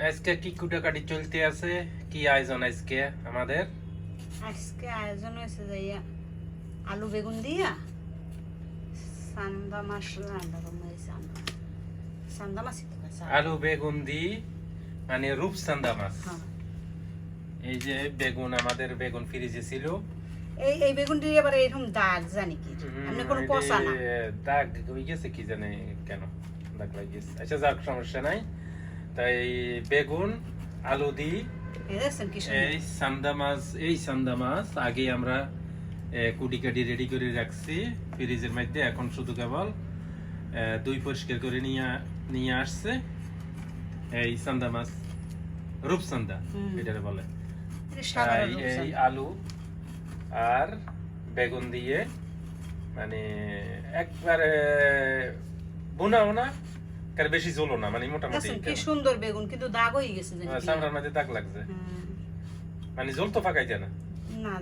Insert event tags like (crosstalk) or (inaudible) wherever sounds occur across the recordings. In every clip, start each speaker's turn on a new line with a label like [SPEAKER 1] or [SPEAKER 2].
[SPEAKER 1] আজকে কি কুটাকাটি চলতে আছে? কি আয়োজন আজকে আমাদের?
[SPEAKER 2] আজকে আয়োজন হয়েছে যাইয়া আলু বেগুন দিয়া সান্দা মাছ রান্না করব সান্দা। সান্দা খাই,
[SPEAKER 1] আলু বেগুন দি মানে রূপসান্দা মাছ।
[SPEAKER 2] হ্যাঁ।
[SPEAKER 1] এই যে বেগুন আমাদের বেগুন ফ্রিজে ছিল।
[SPEAKER 2] এই এই বেগুন দিয়ে আবার এরকম দাগ জানি কি? আপনি কোনো পচা না।
[SPEAKER 1] দাগ হয়ে গেছে কি জানে কেন দাগ লাগিয়েছে। আচ্ছা যাক সমস্যা নাই। তাই বেগুন আলু দি
[SPEAKER 2] এই
[SPEAKER 1] সান্দা মাছ এই সান্দা মাছ আগে আমরা কুটি কাটি রেডি করে রাখছি ফ্রিজের মধ্যে এখন শুধু কেবল দুই পরিষ্কার করে নিয়ে নিয়ে আসছে। এই সান্দা মাছ রূপসান্দা। এটারে বলে। তাই এই আলু আর বেগুন দিয়ে মানে একবারে বোনাও না কার বেশি জ্বলো না মানে মোটামুটি
[SPEAKER 2] কি সুন্দর বেগুন কিন্তু দাগ হয়ে গেছে।
[SPEAKER 1] সামরার মধ্যে দাগ লাগছে। মানে জল তো না।
[SPEAKER 2] না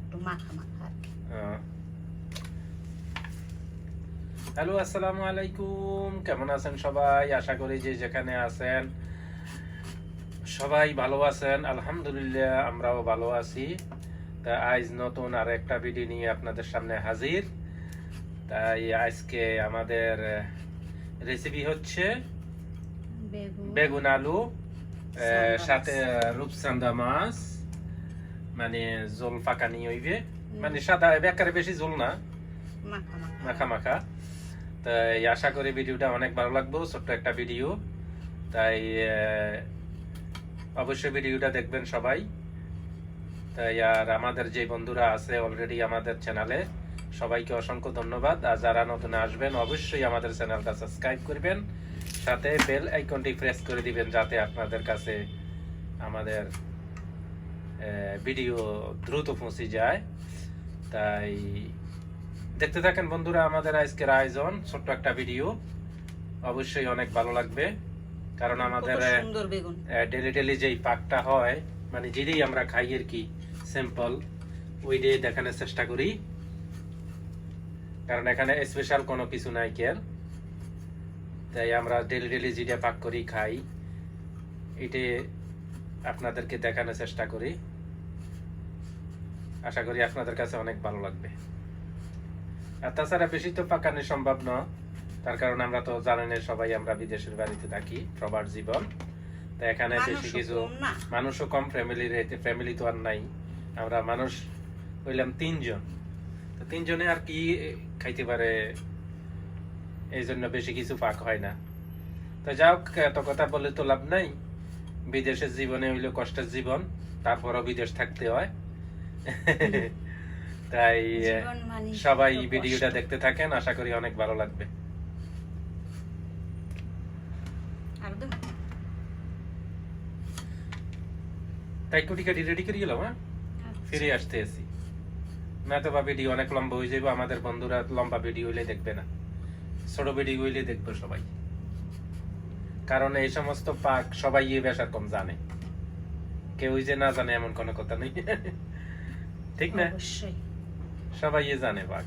[SPEAKER 2] একটু মাখা মাখা
[SPEAKER 1] হ্যালো আসসালামু আলাইকুম। কেমন আছেন সবাই? আশা করি যে যেখানে আছেন সবাই ভালো আছেন। আলহামদুলিল্লাহ আমরাও ভালো আছি। তা আজ নতুন আর একটা ভিডিও নিয়ে আপনাদের সামনে হাজির। তাই আজকে আমাদের রেসিপি হচ্ছে
[SPEAKER 2] বেগুন
[SPEAKER 1] আলু সাথে
[SPEAKER 2] মাছ।
[SPEAKER 1] রূপসান্দা মাছ মানে জল ফাঁকা নিয়ে হইবে। মানে সাদা বেকারে বেশি জল না।
[SPEAKER 2] মাখা মাখা।
[SPEAKER 1] তাই আশা করি ভিডিওটা অনেক ভালো লাগবে ছোট্ট একটা ভিডিও। তাই অবশ্যই ভিডিওটা দেখবেন সবাই। তাই আর আমাদের যে বন্ধুরা আছে অলরেডি আমাদের চ্যানেলে সবাইকে অসংখ্য ধন্যবাদ। আর যারা নতুন আসবেন অবশ্যই আমাদের চ্যানেলটা সাবস্ক্রাইব করবেন। সাথে বেল আইকনটি প্রেস করে দিবেন যাতে আপনাদের কাছে আমাদের ভিডিও দ্রুত পৌঁছে যায়। তাই দেখতে থাকেন বন্ধুরা আমাদের আজকের আয়োজন ছোট্ট একটা ভিডিও। অবশ্যই অনেক ভালো লাগবে। কারণ আমাদের ডেলি ডেলি যেই পাকটা হয় মানে যেটাই আমরা খাই আর কি সিম্পল ওই দিয়ে দেখানোর চেষ্টা করি। কারণ এখানে স্পেশাল কোনো কিছু নাই কেয়ার তাই আমরা ডেলি ডেলি যেটা পাক করি খাই এটি আপনাদেরকে দেখানোর চেষ্টা করি। আশা করি আপনাদের কাছে অনেক ভালো লাগবে। আর তাছাড়া বেশি তো পাকানো সম্ভব না তার কারণ আমরা তো জানেন সবাই আমরা বিদেশের বাড়িতে থাকি সবার জীবন। তো এখানে বেশি কিছু মানুষও কম ফ্যামিলির ফ্যামিলি তো আর নাই। আমরা মানুষ হইলাম তিনজন। তো তিনজনে আর কি খাইতে পারে এই জন্য বেশি কিছু পাক হয় না। তো যাও এত কথা বলে তো লাভ নাই। বিদেশের জীবনে হইল কষ্টের জীবন তারপরও বিদেশ থাকতে হয়। (laughs) তাই
[SPEAKER 2] মানে
[SPEAKER 1] সবাই ভিডিওটা দেখতে থাকেন আশা করি অনেক ভালো লাগবে। তাই কুটি কাটি রেডি করে গেলাম হ্যাঁ? ফিরে আসতে এসি না তো বা ভিডিও অনেক লম্বা হয়ে যাবে আমাদের বন্ধুরা লম্বা ভিডিও হইলে দেখবে না। ছোট ভিডিও হইলে দেখবে সবাই। কারণ এই সমস্ত পাক সবাই এ বেশার কম জানে। কেউই যে না জানে এমন কোনো কথা নেই। (laughs) ঠিক না? সবাই এ জানে পাক।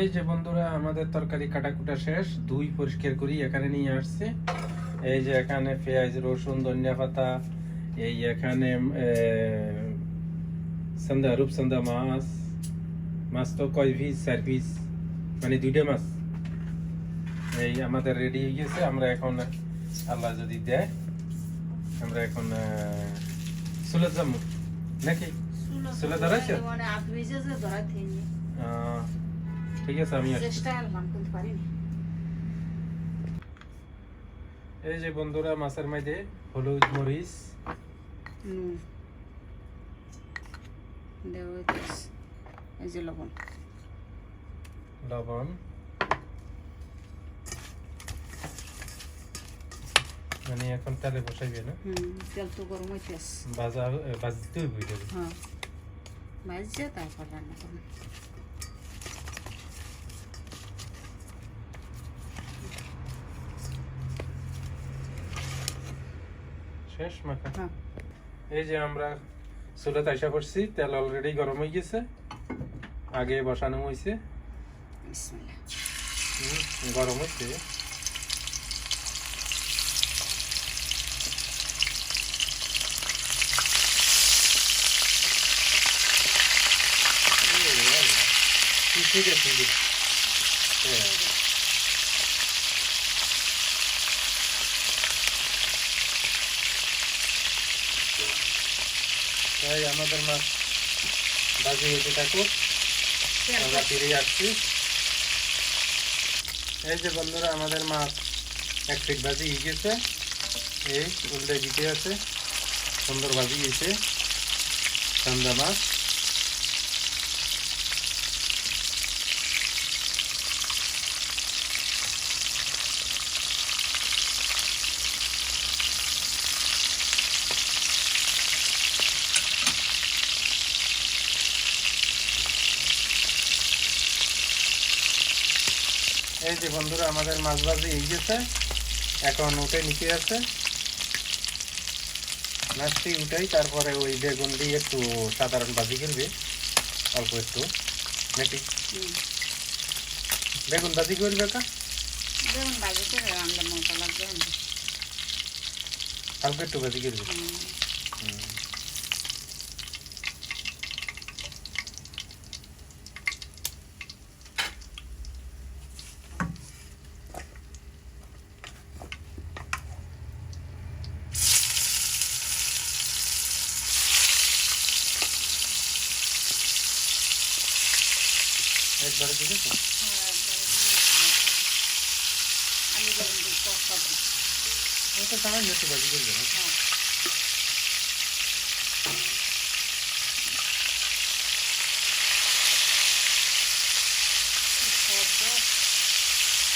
[SPEAKER 1] এই যে বন্ধুরা আমাদের তরকারি কাটাকুটা শেষ। দুই পরিষ্কার করি এখানে নিয়ে আসছে। এই যে এখানে পেঁয়াজ রসুন ধনিয়া পাতা এই এখানে সন্ধ্যা রূপসন্ধ্যা মাছ মাছ তো কয় পিস চার পিস মানে দুইটা মাছ এই আমাদের রেডি হয়ে গেছে আমরা এখন আল্লাহ যদি দেয় আমরা এখন চলে যাব নাকি
[SPEAKER 2] হয়নি।
[SPEAKER 1] আহ, ঠিক আছে আমি।
[SPEAKER 2] চেষ্টা করলাম কিন্তু পারিনি
[SPEAKER 1] এই যে বন্ধুরা মাছের মধ্যে হলুদ মরিচ।
[SPEAKER 2] এই যে লবণ।
[SPEAKER 1] লবণ। মানে এখন তেলে বসাইবে না?
[SPEAKER 2] হুম তেল তো গরম হইতেছে
[SPEAKER 1] ভাজা ভাজতে হইব।
[SPEAKER 2] হ্যাঁ। ভাজছে তারপর রান্না করুন
[SPEAKER 1] শেষ মাখা এই যে আমরা চুলাতে আশা করছি তেল অলরেডি গরম হয়ে গেছে আগে বসানো হয়েছে গরম হচ্ছে ঠিক আছে ঠিক আছে তাই আমাদের মাছ বাজি হতে থাকুক। আমরা ফিরে আসছি। এই যে বন্ধুরা, আমাদের মাছ এক ফিট ভাজি গেছে এই উল্টে জিতে আছে। সুন্দর ভাজি হয়েছে চান্দা মাছ। যে বন্ধুরা আমাদের মাছ ভাজি হয়ে গেছে এখন উঠে নিচে আছে। মাছটি উঠাই তারপরে ওই বেগুন দিয়ে একটু সাধারণ ভাজি করবে অল্প একটু। নাকি? বেগুন ভাজি করবে কা?
[SPEAKER 2] বেগুন ভাজি করে
[SPEAKER 1] অল্প একটু ভাজি করবে।
[SPEAKER 2] হুম।
[SPEAKER 1] হুম। একবারে দিয়েছ
[SPEAKER 2] হ্যাঁ, একবারে দিয়ে আলু বেগুন দিয়ে কষা দিই।
[SPEAKER 1] ওটা সামান্য একটু ভাজি করবে।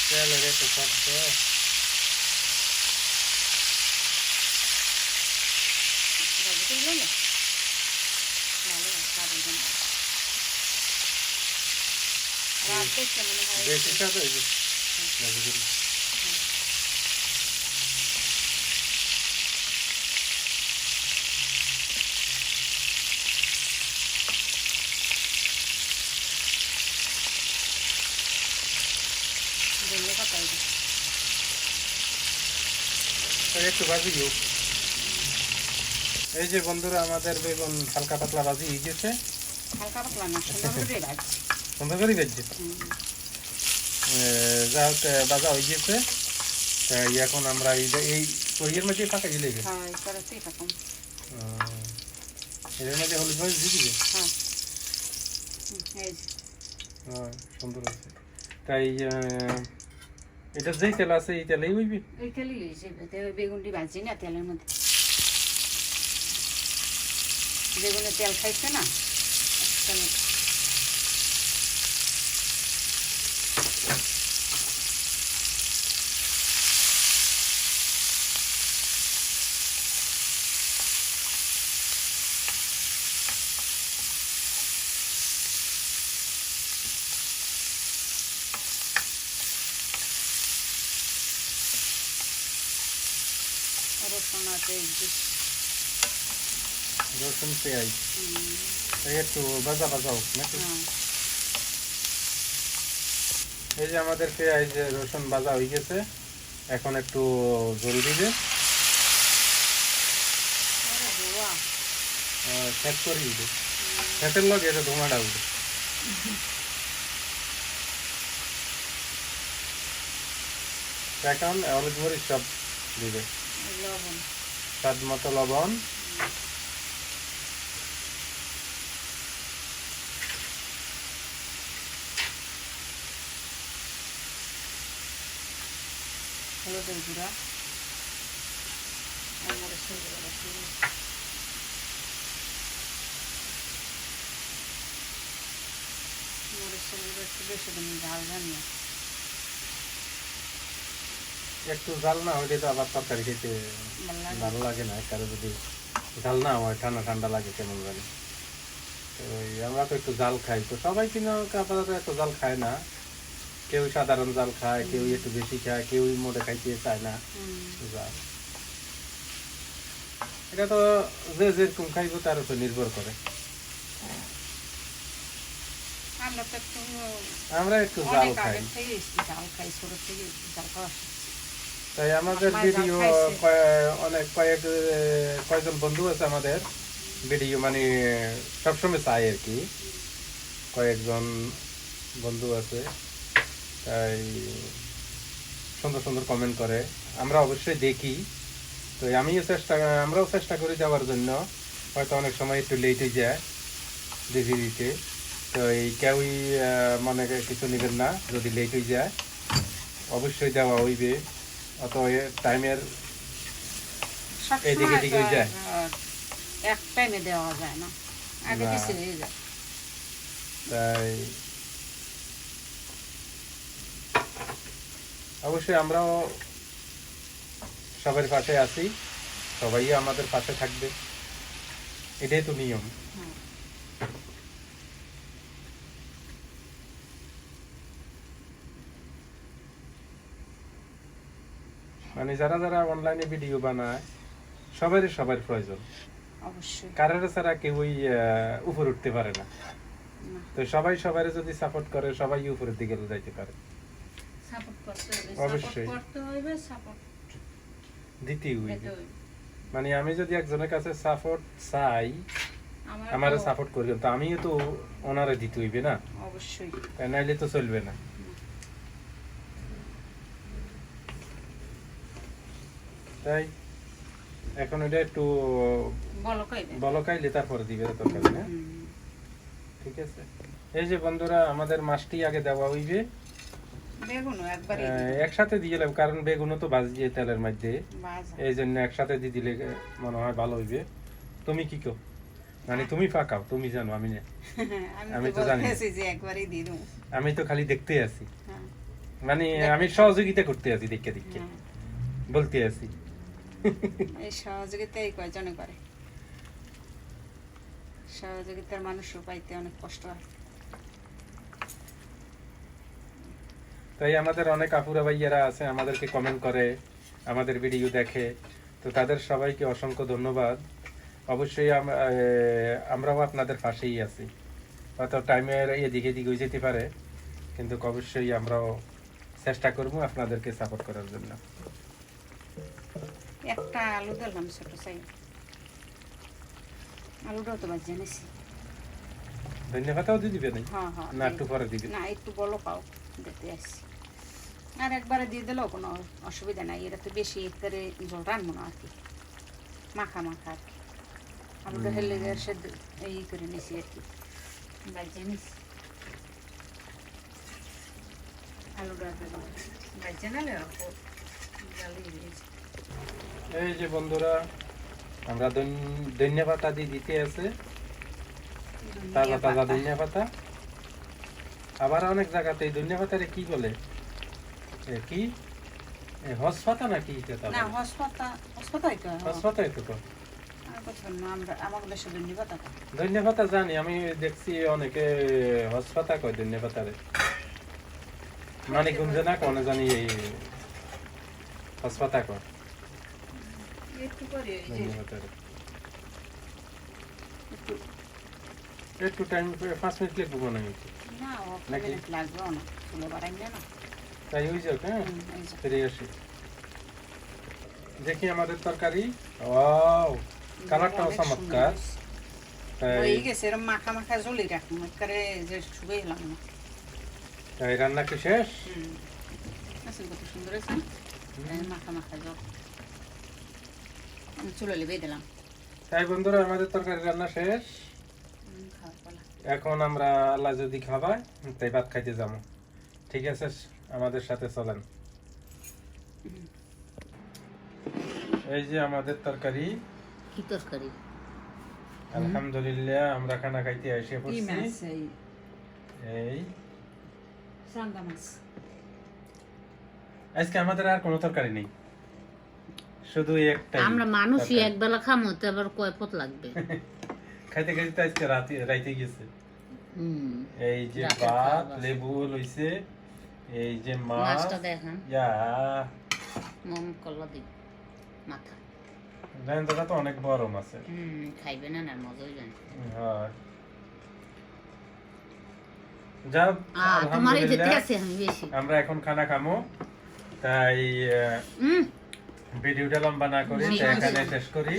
[SPEAKER 1] তেলের একটু শব্দ
[SPEAKER 2] ভাজি করল না? ভালো, স্বাদ হইবে না। রাত দেখলে মনে হয়
[SPEAKER 1] ভাজি একটু ভাজি হোক এই যে বন্ধুরা, আমাদের বেগুন হালকা পাতলা ভাজি গেছে।
[SPEAKER 2] হালকা পাতলা না, সুন্দর করে ভাজছি
[SPEAKER 1] সুন্দর করে
[SPEAKER 2] হুম।
[SPEAKER 1] যা হোক বাজা হয়ে তাই এখন আমরা এই যে- এই ওইয়ের মধ্যে ফাঁকা গেলে
[SPEAKER 2] হ্যাঁ
[SPEAKER 1] এর মধ্যে হলুদ
[SPEAKER 2] হ্যাঁ। যে।
[SPEAKER 1] হ্যাঁ, সুন্দর আছে তাই এটা যেই তেল আছে এই তেলেই হইবি?
[SPEAKER 2] এই তেলই লইছি বেগুনটি ভাজি না তেলের মধ্যে। বেগুনে তেল খাইছে না তেলে রসুন
[SPEAKER 1] পেঁয়াজ একটু ভাজা ভাজা হোক নাকি এই যে আমাদের পেঁয়াজ রসুন ভাজা হয়ে গেছে এখন একটু জল দিবে
[SPEAKER 2] আরে
[SPEAKER 1] করে দিবে সেটের লগে এটা ধোঁয়াটা উঠবে এখন হলুদ মরিচ সব দিবে
[SPEAKER 2] লবণ
[SPEAKER 1] স্বাদ মতো লবণ।
[SPEAKER 2] হলুদের গুঁড়া। একটু বেশি দিন ঝাল জানিয়ে
[SPEAKER 1] একটু ঝাল না হলে তো আবার তরকারি খেতে
[SPEAKER 2] ভালো লাগে
[SPEAKER 1] না কারও যদি ঝাল না হয় ঠান্ডা ঠান্ডা লাগে কেমন লাগে আমরা তো একটু জাল খাই। তো সবাই কিন্তু আপাতত একটু জাল খায় না। কেউ সাধারণ জাল খায় কেউ একটু বেশি খায় কেউ মোটে খাইতে চায় না। জাল। এটা তো যে যেরকম খাইব তার উপর নির্ভর করে।
[SPEAKER 2] আমরা একটু
[SPEAKER 1] জাল খাই।
[SPEAKER 2] জাল খাই ছোট থেকে জাল খাওয়া।
[SPEAKER 1] তাই আমাদের ভিডিও অনেক কয়েক কয়েকজন বন্ধু আছে আমাদের। ভিডিও মানে সবসময় চাই আর কি। কয়েকজন বন্ধু আছে তাই সুন্দর সুন্দর কমেন্ট করে। আমরা অবশ্যই দেখি। তো আমিও চেষ্টা আমরাও চেষ্টা করি যাওয়ার জন্য। হয়তো অনেক সময় একটু লেট হয়ে যায় দেখে দিতে। তো এই কেউই মনে কিছু নেবেন না যদি লেট হয়ে যায় অবশ্যই দেওয়া হইবে। অত টাইমের এদিকে এদিকে যায়।
[SPEAKER 2] এক টাইমে দেওয়া যায় না। আগে যায়।
[SPEAKER 1] তাই অবশ্যই আমরাও সবার পাশে আছি। সবাই আমাদের পাশে থাকবে। এটাই তো নিয়ম
[SPEAKER 2] হুম।
[SPEAKER 1] মানে যারা যারা অনলাইনে ভিডিও বানায় সবারই সবার প্রয়োজন।
[SPEAKER 2] অবশ্যই।
[SPEAKER 1] কারোর ছাড়া কেউই উপরে উঠতে পারে না। তো সবাই সবাই যদি সাপোর্ট করে সবাই উপরের দিকে যাইতে পারে।
[SPEAKER 2] সাপোর্ট করতে হবে।
[SPEAKER 1] অবশ্যই।
[SPEAKER 2] করতে সাপোর্ট
[SPEAKER 1] হইবে। মানে আমি যদি একজনের কাছে সাপোর্ট চাই
[SPEAKER 2] আমার
[SPEAKER 1] সাপোর্ট করবেন। তো আমিও তো ওনারে দিতে হইবে না।
[SPEAKER 2] অবশ্যই।
[SPEAKER 1] তাই নাইলে তো চলবে না। তাই এখন এটা একটু বলকাইলে তারপরে দিবে তরকারি না? ঠিক আছে। এই যে বন্ধুরা আমাদের মাছটি আগে দেওয়া হইবে। একসাথে দিয়ে দিলাম কারণ বেগুনও তো ভাজিয়ে তেলের মধ্যে। এই জন্য একসাথে দিয়ে দিলে মনে হয় ভালো হইবে। তুমি কি কো মানে তুমি ফাঁকাও তুমি জানো আমি না। (laughs) আমি তো জানি।
[SPEAKER 2] দেবো।
[SPEAKER 1] আমি তো খালি দেখতে আছি।
[SPEAKER 2] হ্যাঁ,
[SPEAKER 1] মানে আমি সহযোগিতা করতে আছি দেখে দেখে।
[SPEAKER 2] হ্যাঁ।
[SPEAKER 1] বলতে আছি।
[SPEAKER 2] এই সহযোগিতা কয়জনে করে। সহযোগিতার মানুষও পাইতে অনেক কষ্ট হয়।
[SPEAKER 1] তাই আমাদের অনেক আপুরা ভাইয়ারা আছে, আমাদেরকে কমেন্ট করে, আমাদের ভিডিও দেখে। তো তাদের সবাইকে অসংখ্য ধন্যবাদ। অবশ্যই আমরাও আপনাদের পাশেই আছি। হয়তো টাইমের এদিকে এদিকে যেতে পারে, কিন্তু অবশ্যই আমরাও চেষ্টা করব আপনাদেরকে সাপোর্ট করার জন্য।
[SPEAKER 2] একটা আলু দিলাম ছোট সাই আলুটাও তো বাজিয়ে নিছি
[SPEAKER 1] ধন্যবাদও দিয়ে দিবে নাই
[SPEAKER 2] হ্যাঁ হ্যাঁ
[SPEAKER 1] না একটু পরে দিবে।
[SPEAKER 2] না একটু বলো পাও দিতে আসছি। আর একবারে দিয়ে দিলেও কোনো অসুবিধা নাই এটা তো বেশি একবারে জল রানবো না আর কি। মাখা মাখা আর কি। আলুটা হেলে এই করে নিছি আর কি। বাজিয়ে নিছি আলুটা বাজিয়ে নালে অল্প জ্বালিয়ে দিয়েছি
[SPEAKER 1] এই যে বন্ধুরা আমরা ধন্যবাদ পাতা দিয়ে দিতে আছে তাজা তাজা ধনিয়া পাতা আবার অনেক জায়গাতে এই ধনিয়া পাতারে কি বলে? কি? এ হস পাতা নাকি
[SPEAKER 2] না হসপাতা হসপাতাই তো
[SPEAKER 1] হস পাতাই তো
[SPEAKER 2] ধন্যবাদ
[SPEAKER 1] জানি আমি দেখছি অনেকে হস পাতা কয় ধনিয়া পাতারে মানিকগঞ্জে না কোনে জানি এই হসপাতা কয়।
[SPEAKER 2] একটু
[SPEAKER 1] পাতারে
[SPEAKER 2] একটু
[SPEAKER 1] টাইম পাঁচ মিনিট লাগবে মনে হয়
[SPEAKER 2] না ও
[SPEAKER 1] নাকি?
[SPEAKER 2] মিনিট লাগবে না। চুলো বাড়াই না
[SPEAKER 1] তাই হয়ে যাক হ্যাঁ। ফিরে আসি। দেখি আমাদের তরকারি। ওয়াও কালারটাও চমৎকার।
[SPEAKER 2] হয়ে গেছে এরকম মাখা মাখা ঝোলি রাখুন যে শুকাই এলাম না।
[SPEAKER 1] তাই রান্না কি শেষ?
[SPEAKER 2] আচ্ছা কত সুন্দর আছে মাখা মাখা জল চুলো লিবে দিলাম।
[SPEAKER 1] তাই বন্ধুরা আমাদের তরকারি রান্না শেষ। এখন আমরা আল্লাহ যদি খাবায় তাই ভাত খাইতে যাব। ঠিক আছে আমাদের সাথে চলেন। এই যে আমাদের তরকারি।
[SPEAKER 2] কি তরকারি?
[SPEAKER 1] আলহামদুলিল্লাহ আমরা খানা খাইতে এসে পড়ছি।
[SPEAKER 2] এই?
[SPEAKER 1] এই।
[SPEAKER 2] সান্দা মাছ।
[SPEAKER 1] আজকে আমাদের আর কোনো তরকারি নেই। শুধু
[SPEAKER 3] আমরা মানুষই
[SPEAKER 1] তরকারি।
[SPEAKER 3] একবেলা খামো তো আবার কয় পথ লাগবে? (laughs)
[SPEAKER 1] খাইতে খাইতে আজকে রাতে রাইতে গেছে। এই যে ভাত লেবু লইছে এই যে মাছ
[SPEAKER 3] মাছটা দেখান।
[SPEAKER 1] ইয়া।
[SPEAKER 3] মম কল্লা দিই মাথা।
[SPEAKER 1] তো অনেক বড় মাছের।
[SPEAKER 3] হুম খাইবে না না মজাই জানি
[SPEAKER 1] হয়। যা
[SPEAKER 3] আহ তোমারই যেতে আছে আমি বেশি।
[SPEAKER 1] আমরা এখন খানা খামো তাই
[SPEAKER 3] হুম।
[SPEAKER 1] ভিডিওটা লম্বা না করি তো এখানে শেষ করি।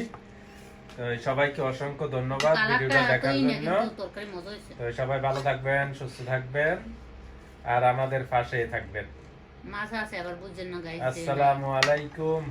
[SPEAKER 1] তো সবাইকে অসংখ্য ধন্যবাদ ভিডিওটা দেখার জন্য। তো সবাই ভালো থাকবেন সুস্থ থাকবেন আর আমাদের পাশে থাকবেন। আসসালামু আলাইকুম।